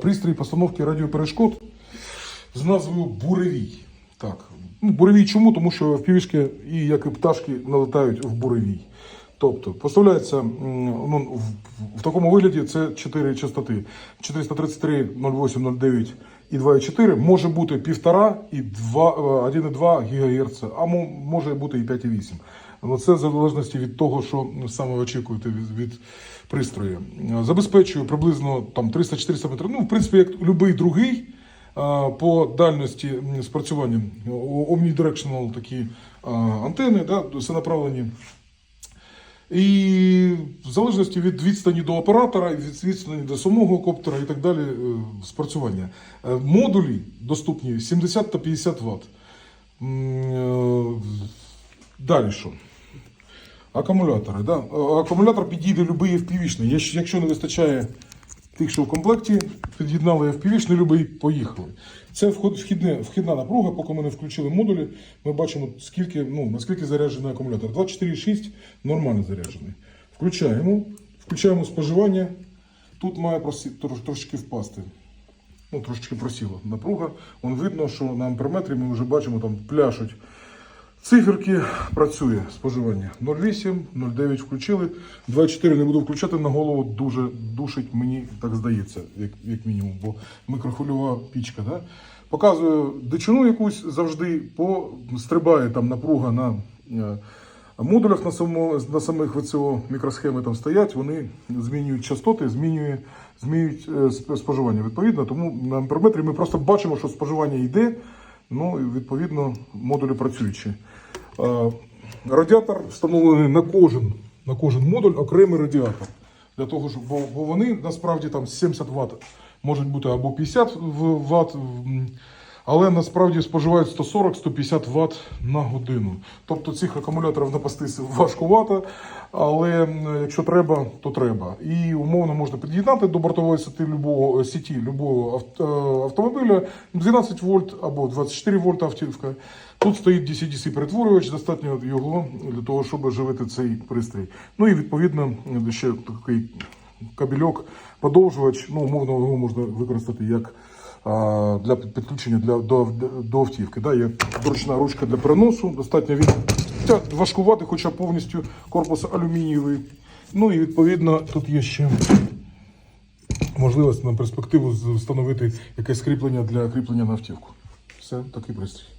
Пристрій постановки радіоперешкод з назвою Буревій. Так. Ну, буревій чому? Тому що впівішки і як і пташки налетають в буревій. Тобто поставляється ну, в, в такому вигляді це 4 частоти 433, 08, 09 і 2,4. Може бути 1,5 і 2, е, 1,2 ГГц, а може бути і 5,8. Але це в залежності від того, що саме очікуєте від, від пристрою. Е, Забезпечує приблизно там 300-400 метрів. Ну, в принципі, як будь-який другий. По дальності спрацювання omnidirectional такі антени, да, всенаправлені. І в залежності від відстані до оператора, від відстані до самого коптера і так далі, е, спрацювання. Е, Модулі доступні 70 та 50 Вт. Далі що? Акумулятори. Да? Е, Акумулятор підійде любий. Якщо- Якщо не вистачає тих, що в комплекті, під'єднали FPV-шний любий, поїхали. Це вхідне, вхідна напруга, поки ми не включили модулі, ми бачимо, скільки, ну, наскільки заряджений акумулятор. 24,6 нормально заряджений. Включаємо, включаємо споживання. Тут має просі, трош, трошечки впасти. Ну, трошечки просіла напруга. Вон видно, що на амперметрі ми вже бачимо, там пляшуть Циферки працює споживання 0,8, 0,9 включили. 2,4 не буду включати на голову. Дуже душить, мені так здається, як, як мінімум, бо микрохвильова пічка. Да? Показую дичину якусь завжди, по, стрибає там напруга на е, модулях на, само, на самих ВЦО мікросхеми там стоять, вони змінюють частоти, змінюють, змінюють е, сп- споживання. Відповідно, тому на амперметрі ми просто бачимо, що споживання йде. Ну і відповідно модулі працюючі. Е, Радіатор встановлений на кожен, на кожен модуль окремий радіатор. Для того, щоб, бо, вони насправді там 70 Вт можуть бути або 50 в- Вт, але насправді споживають 140-150 Вт на годину. Тобто цих акумуляторів напастися важкувато, але якщо треба, то треба. І умовно можна під'єднати до бортової сети любого сіті любого е, автомобіля 12 вольт або 24 вольта автівка. Тут стоїть DC-DC перетворювач, достатньо його для того, щоб живити цей пристрій. Ну і відповідно ще такий кабельок, подовжувач. Ну, умовно його можна використати як для підключення для, до, до автівки. Да, є ручна ручка для переносу, достатньо від... важкувати, хоча повністю корпус алюмінієвий. Ну і відповідно тут є ще можливість на перспективу встановити якесь кріплення для кріплення на автівку. Все, такий пристрій.